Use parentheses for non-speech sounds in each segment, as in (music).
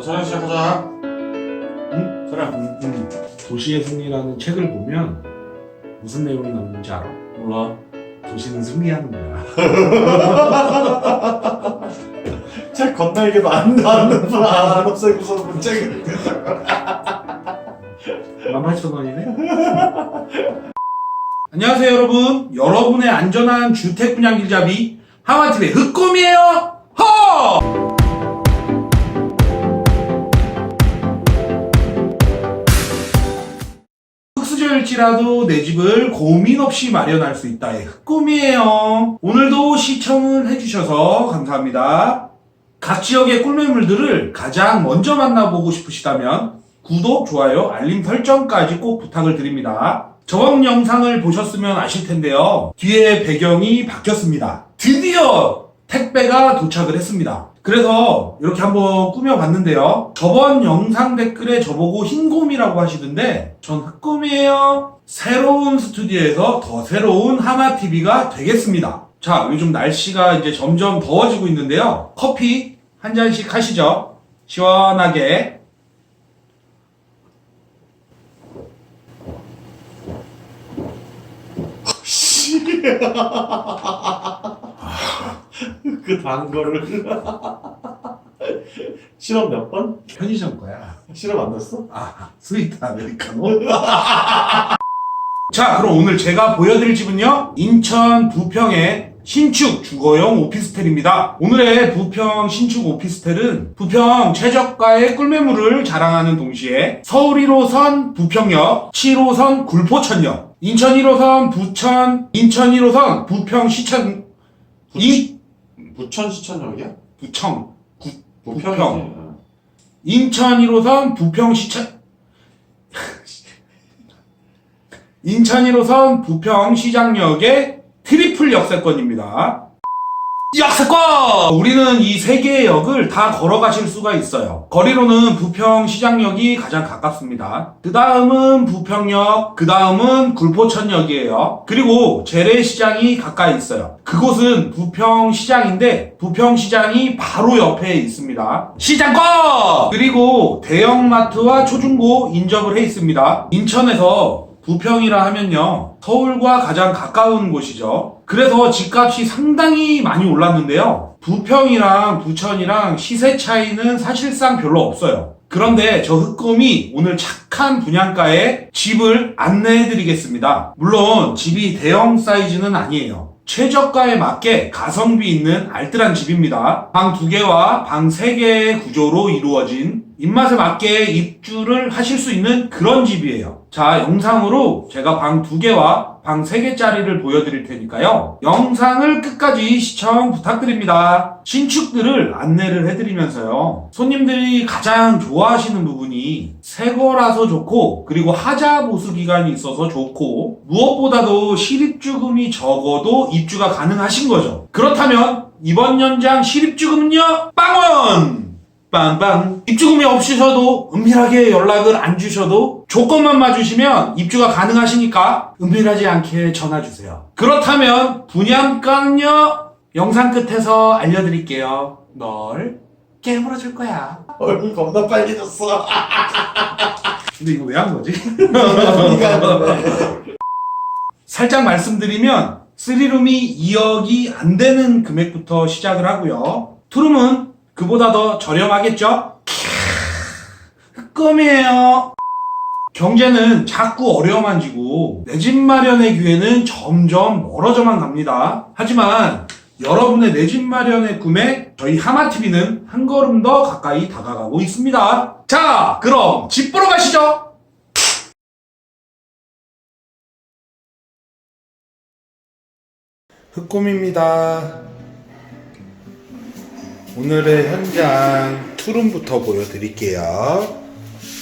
자, 촬영 시작하자. 응? 촬영. 응, 응. 도시의 승리라는 책을 보면 무슨 내용이 나오는지 알아? 몰라. 도시는 승리하는 거야. (laughs) 책 건날개도 안 나왔는 안 없애고서 본 책을. 18,000원이네? 안녕하세요 여러분. 여러분의 안전한 주택 분양 길잡이 하마TV의 흑꿈이에요. 허! 흑수저일지라도 내 집을 고민 없이 마련할 수 있다의 흑꿈이에요. 오늘도 시청을 해주셔서 감사합니다. 각 지역의 꿀매물들을 가장 먼저 만나보고 싶으시다면 구독, 좋아요, 알림 설정까지 꼭 부탁을 드립니다. 저번 영상을 보셨으면 아실 텐데요. 뒤에 배경이 바뀌었습니다. 드디어 택배가 도착을 했습니다. 그래서 이렇게 한번 꾸며봤는데요. 저번 영상 댓글에 저보고 흰곰이라고 하시던데 전 흑곰이에요. 새로운 스튜디오에서 더 새로운 하마TV가 되겠습니다. 자, 요즘 날씨가 이제 점점 더워지고 있는데요. 커피 한 잔씩 하시죠. 시원하게. (laughs) (laughs) 그 단 거를. (laughs) 실험 몇 번? 편의점 거야. 실험 안 됐어? 아, 스위트 아메리카노? (laughs) 자, 그럼 오늘 제가 보여드릴 집은요, 인천 부평의 신축 주거용 오피스텔입니다. 오늘의 부평 신축 오피스텔은 부평 최저가의 꿀매물을 자랑하는 동시에 서울 1호선 부평역, 7호선 굴포천역, 인천 1호선 부천, 인천 1호선 부평 시천, 이, 부천 시천역이야? 부청. 부평. 어. 인천 1호선 부평 시청 인천 1호선 부평 시장역의 트리플 역세권입니다. 역세권! 우리는 이 세 개의 역을 다 걸어가실 수가 있어요. 거리로는 부평 시장역이 가장 가깝습니다. 그 다음은 부평역, 그 다음은 굴포천역이에요. 그리고 재래시장이 가까이 있어요. 그곳은 부평 시장인데 부평 시장이 바로 옆에 있습니다. 시장권! 그리고 대형마트와 초중고 인접을 해 있습니다. 인천에서 부평이라 하면요. 서울과 가장 가까운 곳이죠. 그래서 집값이 상당히 많이 올랐는데요. 부평이랑 부천이랑 시세 차이는 사실상 별로 없어요. 그런데 저 흑곰이 오늘 착한 분양가에 집을 안내해 드리겠습니다. 물론 집이 대형 사이즈는 아니에요. 최저가에 맞게 가성비 있는 알뜰한 집입니다. 방두 개와 방세 개의 구조로 이루어진 입맛에 맞게 입주를 하실 수 있는 그런 집이에요. 자, 영상으로 제가 방 두 개와 방 세 개짜리를 보여드릴 테니까요. 영상을 끝까지 시청 부탁드립니다. 신축들을 안내를 해드리면서요. 손님들이 가장 좋아하시는 부분이 새 거라서 좋고, 그리고 하자 보수 기간이 있어서 좋고, 무엇보다도 실입주금이 적어도 입주가 가능하신 거죠. 그렇다면 이번 연장 실입주금은요? 빵원! 빵빵. 입주금이 없으셔도 은밀하게 연락을 안 주셔도 조건만 맞으시면 입주가 가능하시니까 은밀하지 않게 전화 주세요. 그렇다면 분양가는요? 영상 끝에서 알려드릴게요. 널 깨물어 줄 거야. 얼굴 겁나 빨개졌어. (laughs) 근데 이거 왜 한 거지? (laughs) 살짝 말씀드리면 3룸이 2억이 안 되는 금액부터 시작을 하고요. 투룸은 그보다 더 저렴하겠죠? 흑금이에요. 경제는 자꾸 어려워만 지고 내 집 마련의 기회는 점점 멀어져만 갑니다. 하지만 여러분의 내 집 마련의 꿈에 저희 하마TV는 한 걸음 더 가까이 다가가고 있습니다. 자, 그럼 집 보러 가시죠! 흑곰입니다. 오늘의 현장 투룸부터 보여드릴게요.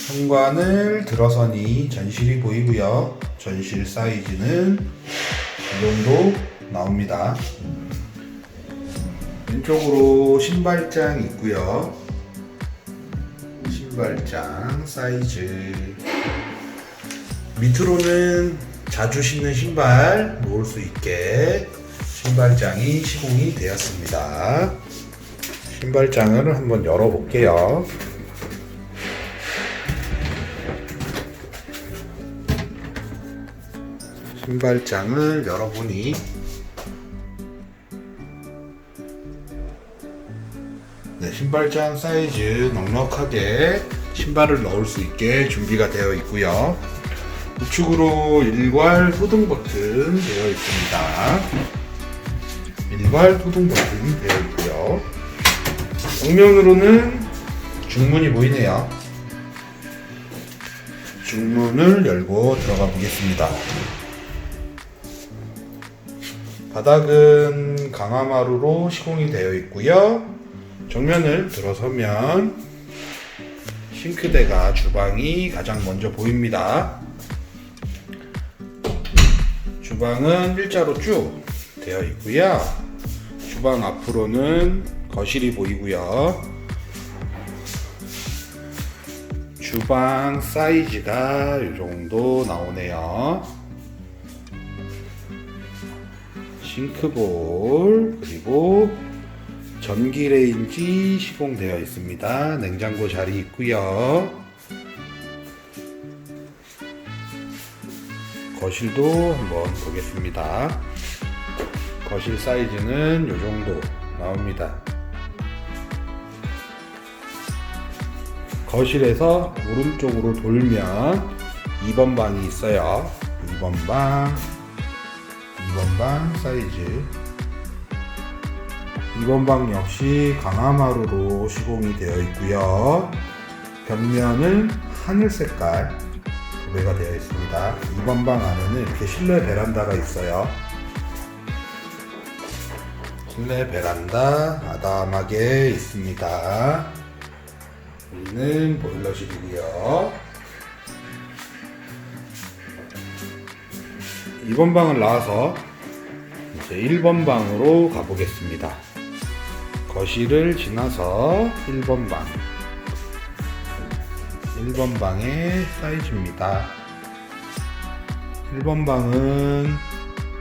현관을 들어서니 전실이 보이고요. 전실 사이즈는 이 정도 나옵니다. 왼쪽으로 신발장 있고요. 신발장 사이즈 밑으로는 자주 신는 신발 놓을 수 있게 신발장이 시공이 되었습니다. 신발장을 한번 열어볼게요. 신발장을 열어보니 네, 신발장 사이즈 넉넉하게 신발을 넣을 수 있게 준비가 되어 있고요. 우측으로 일괄 후등 버튼 되어 있습니다. 일괄 후등 버튼 되어 있습니다. 정면으로는 중문이 보이네요. 중문을 열고 들어가 보겠습니다. 바닥은 강화마루로 시공이 되어 있고요. 정면을 들어서면 싱크대가 주방이 가장 먼저 보입니다. 주방은 일자로 쭉 되어 있고요. 주방 앞으로는 거실이 보이고요. 주방 사이즈가 이 정도 나오네요. 싱크볼 그리고 전기 레인지 시공되어 있습니다. 냉장고 자리 있고요. 거실도 한번 보겠습니다. 거실 사이즈는 이 정도 나옵니다. 거실에서 오른쪽으로 돌면 2번 방이 있어요. 2번 방, 2번 방 사이즈. 2번 방 역시 강화마루로 시공이 되어 있고요. 벽면은 하늘 색깔 도배가 되어 있습니다. 2번 방 안에는 이렇게 실내 베란다가 있어요. 실내 베란다 아담하게 있습니다. 여기는 보일러실이고요. 2번 방을 나와서 이제 1번 방으로 가보겠습니다. 거실을 지나서 1번 방. 1번 방의 사이즈입니다. 1번 방은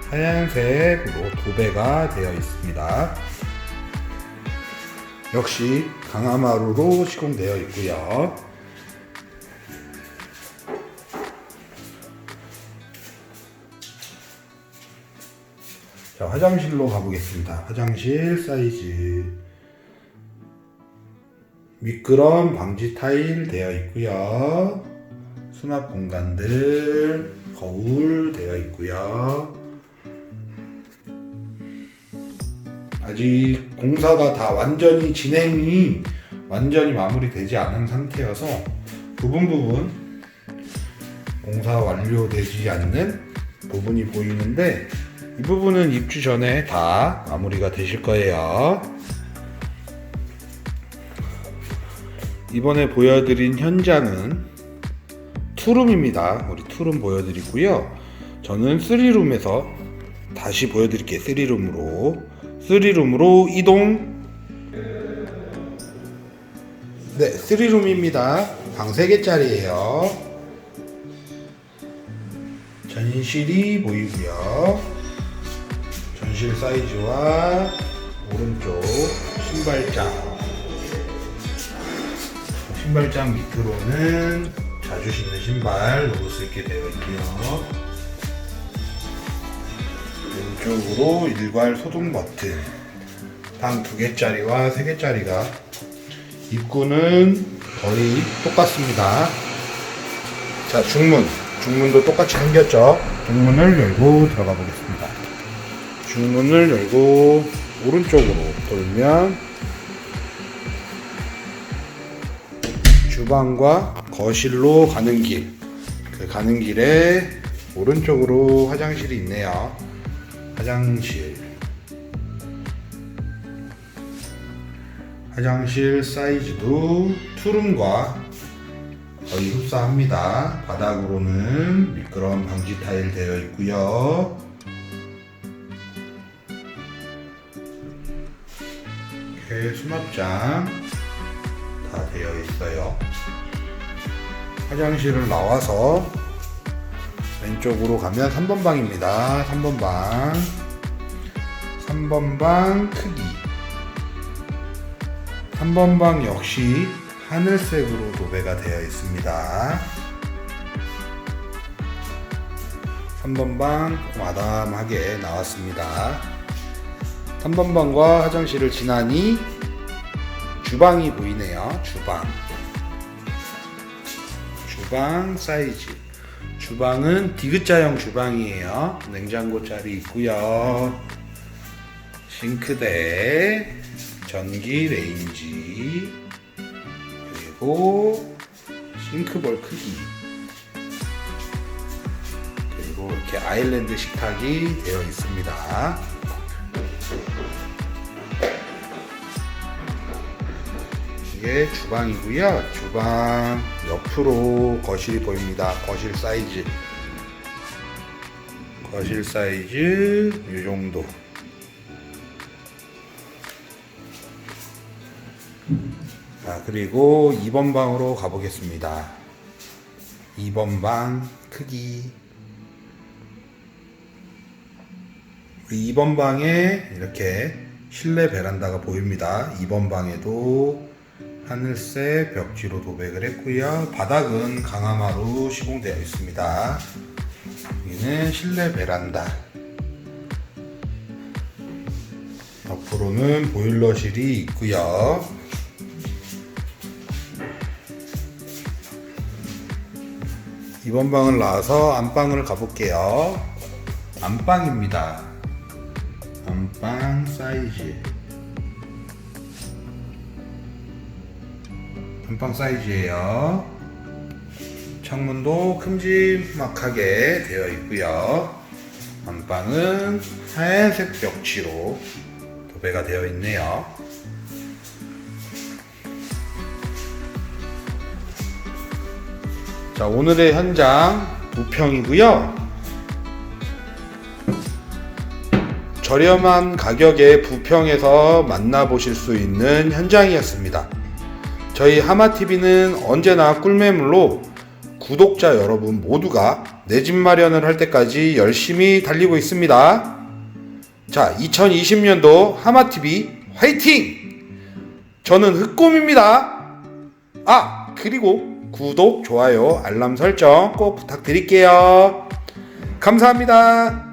하얀색으로 도배가 되어 있습니다. 역시 강화마루로 시공되어 있고요. 자, 화장실로 가보겠습니다. 화장실 사이즈. 미끄럼 방지 타일 되어 있고요. 수납 공간들, 거울 되어 있고요. 아직 공사가 다 완전히 진행이 완전히 마무리되지 않은 상태여서 부분 부분 공사 완료되지 않는 부분이 보이는데 이 부분은 입주 전에 다 마무리가 되실 거예요. 이번에 보여드린 현장은 투룸입니다. 우리 투룸 보여드리고요. 저는 3룸에서 다시 보여드릴게요. 3룸으로. 3룸으로 이동. 네, 3룸입니다. 방 3개짜리예요. 전실이 보이고요. 전실 사이즈와 오른쪽 신발장. 신발장 밑으로는 자주 신는 신발 놓을 수 있게 되어 있고요. 왼쪽으로 일괄 소등 버튼. 방두 개짜리와 세 개짜리가 입구는 거의 똑같습니다. 자, 중문. 중문도 똑같이 생겼죠? 중문을 열고 들어가 보겠습니다. 중문을 열고 오른쪽으로 돌면 주방과 거실로 가는 길. 그 가는 길에 오른쪽으로 화장실이 있네요. 화장실. 화장실 사이즈도 투룸과 거의 흡사합니다. 바닥으로는 미끄럼 방지 타일 되어 있고요. 이렇게 수납장 다 되어 있어요. 화장실을 나와서 왼쪽으로 가면 3번 방입니다. 3번 방. 3번 방 크기. 3번 방 역시 하늘색으로 도배가 되어 있습니다. 3번 방 마담하게 나왔습니다. 3번 방과 화장실을 지나니 주방이 보이네요. 주방. 주방 사이즈. 주방은 디귿자형 주방이에요. 냉장고 자리 있고요. 싱크대, 전기 레인지, 그리고 싱크볼 크기. 그리고 이렇게 아일랜드 식탁이 되어 있습니다. 이게 주방이고요. 주방 옆으로 거실이 보입니다. 거실 사이즈. 거실 사이즈 이 정도. 자, 그리고 2번 방으로 가보겠습니다. 2번 방 크기. 우리 2번 방에 이렇게 실내 베란다가 보입니다. 2번 방에도 하늘색 벽지로 도배를 했고요. 바닥은 강화마루 시공되어 있습니다. 여기는 실내 베란다. 옆으로는 보일러실이 있고요. 이번 방을 나와서 안방을 가볼게요. 안방입니다. 안방 사이즈. 안방 사이즈예요. 창문도 큼지막하게 되어 있고요. 안방은 하얀색 벽지로 도배가 되어 있네요. 자, 오늘의 현장 부평이고요. 저렴한 가격에 부평에서 만나보실 수 있는 현장이었습니다. 저희 하마TV는 언제나 꿀매물로 구독자 여러분 모두가 내 집 마련을 할 때까지 열심히 달리고 있습니다. 자, 2020년도 하마TV 화이팅! 저는 흑곰입니다. 아, 그리고 구독, 좋아요, 알람 설정 꼭 부탁드릴게요. 감사합니다.